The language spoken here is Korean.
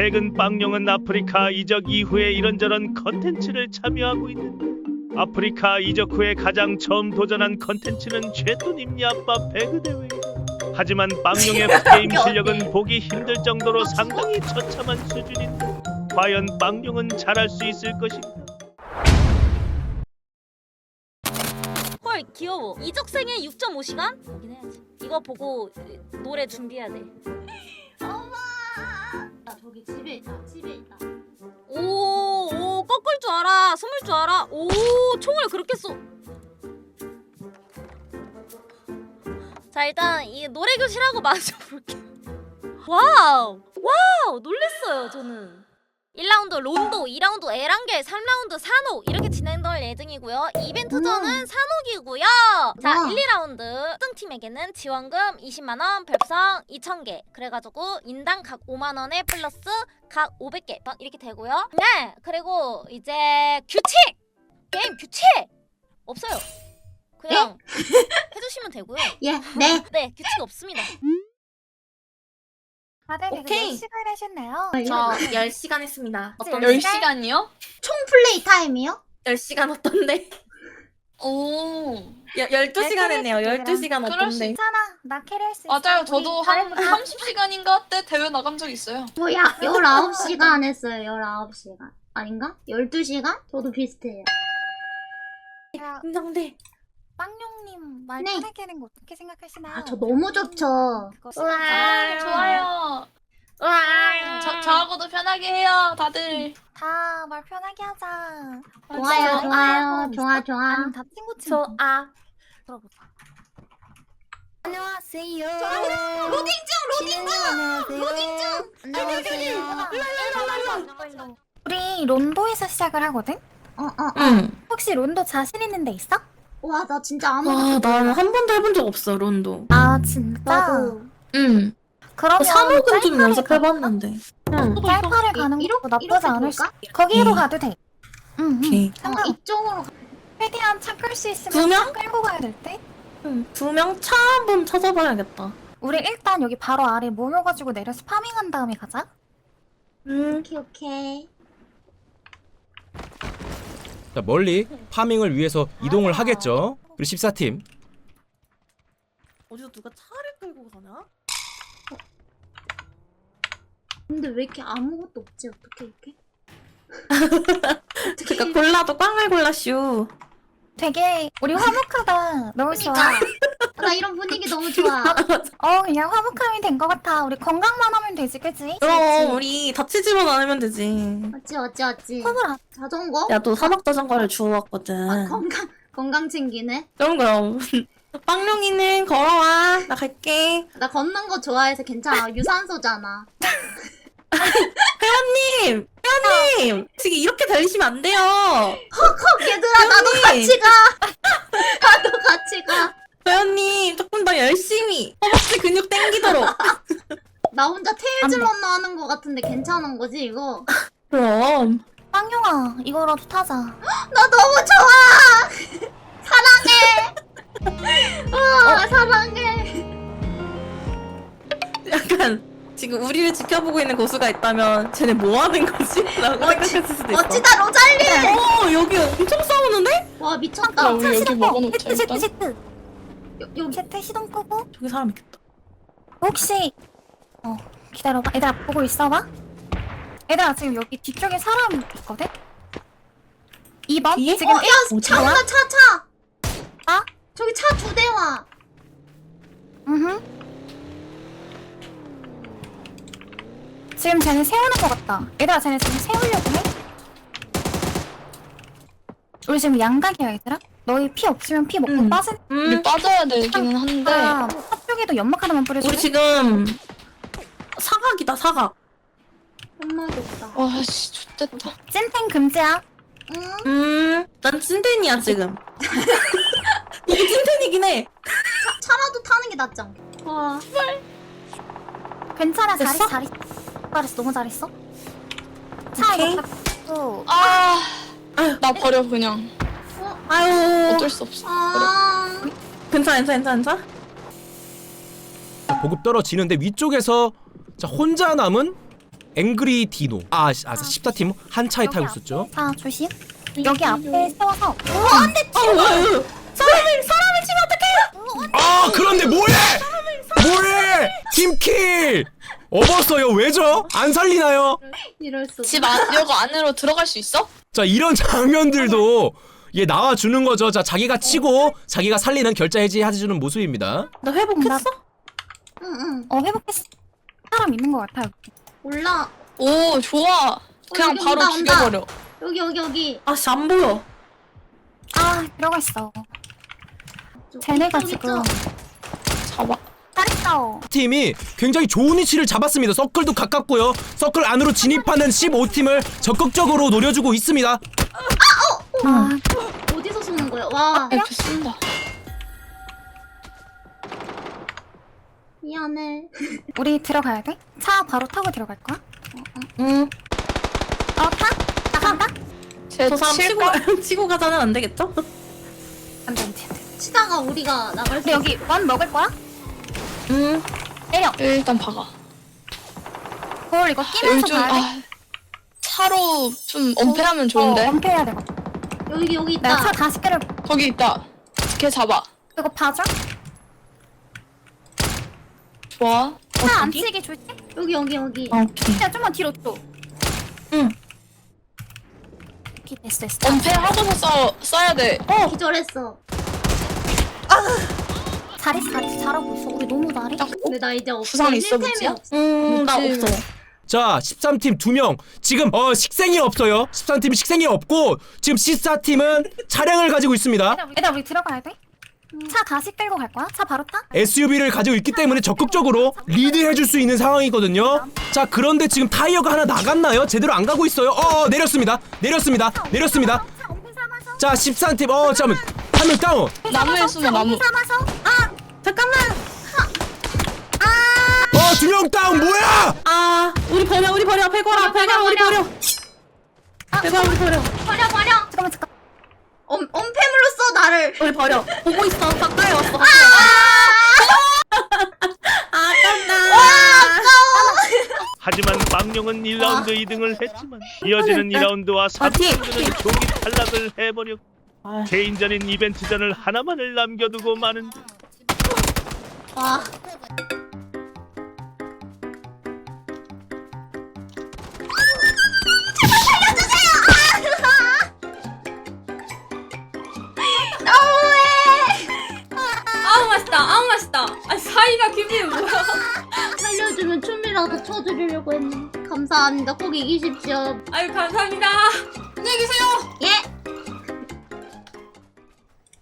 최근 빵용은 아프리카 이적 이후에 이런저런 컨텐츠를 참여하고 있는데 아프리카 이적 후에 가장 처음 도전한 컨텐츠는 쥐또님 야빠 배그 대회이다. 하지만 빵용의 게임 실력은 보기 힘들 정도로 상당히 처참한 수준인데 과연 빵용은 잘할 수 있을 것인가? 헐 귀여워 이적생애 6.5시간? 보긴 해야지 이거 보고 노래 준비해야 돼나 저기 집에 있다. 집에 있다. 오, 오 꺾을 줄 알아 숨을 줄 알아 오 총을 그렇게 쏘. 자 일단 이 노래 교실하고 마저 볼게요. 와우 와우 놀랬어요 저는. 1라운드 론도, 2라운드 에란겔, 3라운드 산옥 이렇게 진행될 예정이고요. 이벤트전은 산옥이고요. 자, 우와. 1, 2라운드 우승팀에게는 지원금 20만 원, 별풍선 2,000개. 그래가지고 인당 각 5만 원에 플러스 각 500개 이렇게 되고요. 네, 그리고 이제 규칙 게임 규칙 없어요. 그냥 해주시면 되고요. 예, 네. 네, 규칙 없습니다. 다들 오케이. 오케이. 시간 하셨나요? 저 10시간 했습니다. 어떤 10시간? 총 플레이 타임이요? 10시간 어떤데? 오 여, 12시간 했네요. 그래요? 12시간 그럴 수 어떤데? 괜찮아. 나 캐리할 수 있어. 맞아요 저도 우리 한 잘해보자. 30시간인가 때 대회 나간 적 있어요 뭐야, 19시간 했어요. 19시간. 아닌가? 12시간? 저도 비슷해요. 자, 긴장돼. 빵용님 말 네. 편하게 하는 거 어떻게 생각하시나요? 아, 저 너무 좋죠. 그거 우와. 아, 좋아요 와. 저, 저하고도 편하게 해요 다들 다말 편하게 하자. 좋아요, 좋아요. 좋아, 좋아. 아니 다 친구 친구. 저 아. 들어보자. 안녕하세요. 로딩 중, 로딩 안녕하세요. 로딩 중. 안녕하세요. 우리 론도에서 시작을 하거든. 어, 어, 어. 응. 혹시 론도 자신 있는 데 있어? 와, 나 진짜 아무것도 와. 나는 한 번도 해본 적 없어, 론도. 아 진짜. 나도. 응. 그러면 산옥은 좀 짤파를 연습해봤는데. 응. 가- 짤파를 가는 이렇게- 것도 나쁘지 이렇게 않을 수. 볼까? 거기로 음. 가도 돼. 응, 응. 오케이. 어, 상관 이쪽으로 가. 최대한 차 끌 수 있으면 두 명? 차 끌고 가야 될 때. 응. 두명 차 한 번 찾아봐야겠다. 우리 일단 여기 바로 아래 모여가지고 내려서 파밍한 다음에 가자. 음. 오케이, 오케이. 자, 멀리 파밍을 위해서 이동을 하겠죠. 그리고 14팀. 어디서 누가 차를 끌고 가나? 근데 왜 이렇게 아무것도 없지? 어떻게 이렇게? 그니까 골라도 꽝을 골라슈. 되게 우리 화목하다. 너무 좋아. 아, 나 이런 분위기 너무 좋아. 어 그냥 화목함이 된 것 같아. 우리 건강만 하면 되지, 그치? 그럼 우리 다치지만 않으면 되지. 어찌, 어찌, 어찌. 손을 안. 자전거? 야, 또 산악 자전거를 주워왔거든. 아, 건강, 건강 챙기네. 그럼 그럼. 빵룡이는 걸어와. 나 갈게. 나 걷는 거 좋아해서 괜찮아. 유산소잖아. 회원님! 회원님! 지금 이렇게 달리시면 안 돼요. 헉, 얘들아, 나도. 같이 가. 나도 같이 가. 회원님, 조금 더 열심히. 허벅지 근육 땡기도록. 나 혼자 안 돼. 테일즈런너 하는 거 같은데 괜찮은 거지, 이거? 그럼. 빵용아, 이거라도 타자. 나 너무 좋아! 사랑해! 아, 사랑해. 약간 지금 우리를 지켜보고 있는 고수가 있다면 쟤네 뭐 하는 거지? 라고 어찌- 생각했을 수도 있어. 멋지다, 로잘리! 어, 여기 엄청 싸우는데? 와, 미쳤다. 우리 여기 먹어놓자 세트, 세트, 일단 세트. 여, 여기, 세트 시동 끄고. 저기 사람 있겠다. 혹시, 어, 기다려봐. 얘들아, 보고 있어봐. 얘들아, 지금 여기 뒤쪽에 사람 있거든? 2번? 뒤에? 지금 어, 야, 어디야? 차 온다, 차, 차! 아? 저기 차 두 대 와. 음. 지금 쟤네 세우는 것 같다. 얘들아, 쟤네 지금 세우려고 해? 우리 지금 양각이야, 얘들아? 너희 피 없으면 피 먹고 음. 빠진. 우리 음, 빠져야 되기는 한데 아, 앞쪽에도 연막 하나만 뿌려줘. 우리 지금 사각이다, 사각. 한마디 없다. 와씨 좋됐다 찐텐 금지야. 응? 음, 난 찐텐이야, 지금. 이게 찐텐이긴 해. 차라도 타는 게 낫지 않게. 와. 괜찮아, 됐어? 잘했어, 잘했어. 잘했어, 너무 잘했어. 차 오케이. 이거 갖고. 아 아유. 나 버려 그냥 아유, 어쩔 수 없어 아. 괜찮아, 괜찮아, 괜찮아. 보급 떨어지는데 위쪽에서 자, 혼자 남은 앵그리 디노. 아, 시- 아 14팀 한 차에 타고 있었죠. 자 조심. 여기 앞에 세워서. 아, 그런데 뭐해? 뭐해? 팀킬. 업었어요. 왜죠? 안 살리나요? 이럴 수. 집 안, 여기 안으로 들어갈 수 있어? 자, 이런 장면들도 얘 나와 주는 거죠. 자, 자기가 치고 자기가 살리는 결자 해지 해주는 모습입니다. 너 회복했어? 응응. 어 회복했어. 사람 있는 것 같아. 여기. 올라. 오 좋아. 그냥 여기 바로 온다, 온다. 죽여버려. 여기 여기 여기. 아씨 안 보여. 아 들어가 있어. 쟤네가 지금. 잡아. 잘했어. 팀이 굉장히 좋은 위치를 잡았습니다. 서클도 가깝고요. 서클 안으로 진입하는 15팀을 적극적으로 노려주고 있습니다. 아 거야? 와 이렇게 쓴다. 미안해. 우리 들어가야 돼? 차 바로 타고 들어갈 거야? 응. 어 타? 나간다? 저 사람 치고? 치고 가자는 안 되겠죠? 안 돼 안 돼 안 돼. 치다가 우리가 나갈 수. 우리 여기 원 먹을 거야? 응. 내려. 일단 박아. 볼 이거 끼면서 요즘 가야 돼. 아, 차로 좀 엄폐하면 좋은데. 어, 엄폐해야 돼. 여기 여기 내가 차 있다. 다시 끌을. 거기 있다. 걔 잡아. 이거 봐줘. 좋아. 차 안 어디? 치게 줄게. 여기 여기 여기. 아, 오케이. 야 좀만 뒤로 또. 응. 오케이 됐어 됐어. 엄폐하고서 써, 써야 돼. 기절했어. 잘했어 잘했어 잘하고 있어. 우리 너무 잘해. 근데 나 이제 없어. 부상 있어, 힐템이 미치야? 없어. 음, 나 그치. 없어. 자, 13팀 2명. 지금 어 식생이 없어요. 13팀 식생이 없고 지금 14팀은 차량을 가지고 있습니다. 얘들아, 얘들아 우리 들어가야 돼. 차 다시 끌고 갈 거야? 차 바로 타? SUV를 가지고 있기 때문에 적극적으로 리드해 줄 수 있는 상황이거든요. 자, 그런데 지금 타이어가 하나 나갔나요? 제대로 안 가고 있어요. 어, 어, 내렸습니다. 내렸습니다. 내렸습니다. 차 엄폐 삼아서. 자, 13팀. 어, 잠깐만. 한명 다운. 나무에 숨어 나무. 삼아서. 아 잠깐만. 어, 두명 다운. 뭐야? 아, 우리 버려, 우리 버려. 배고라, 배고라, 우리 버려. 배고라, 우리 버려. 버려 버려. 잠깐만 잠깐. 엄 엄폐물로 써 나를. 우리 버려. 보고 있어. 가까이 왔어. 가까이 아깝다. 하지만 망령은 1라운드 2등을 했지만 이어지는 2라운드와 아, 뒤에, 3라운드는 조기 탈락을 해버렸고 아, 개인전인 이벤트전을 하나만을 남겨두고 마는데 와. 힘이 뭐야? 살려주면 춤이라도 쳐드리려고 했네. 감사합니다. 꼭 이기십시오. 아유 감사합니다. 안녕히 계세요. 예.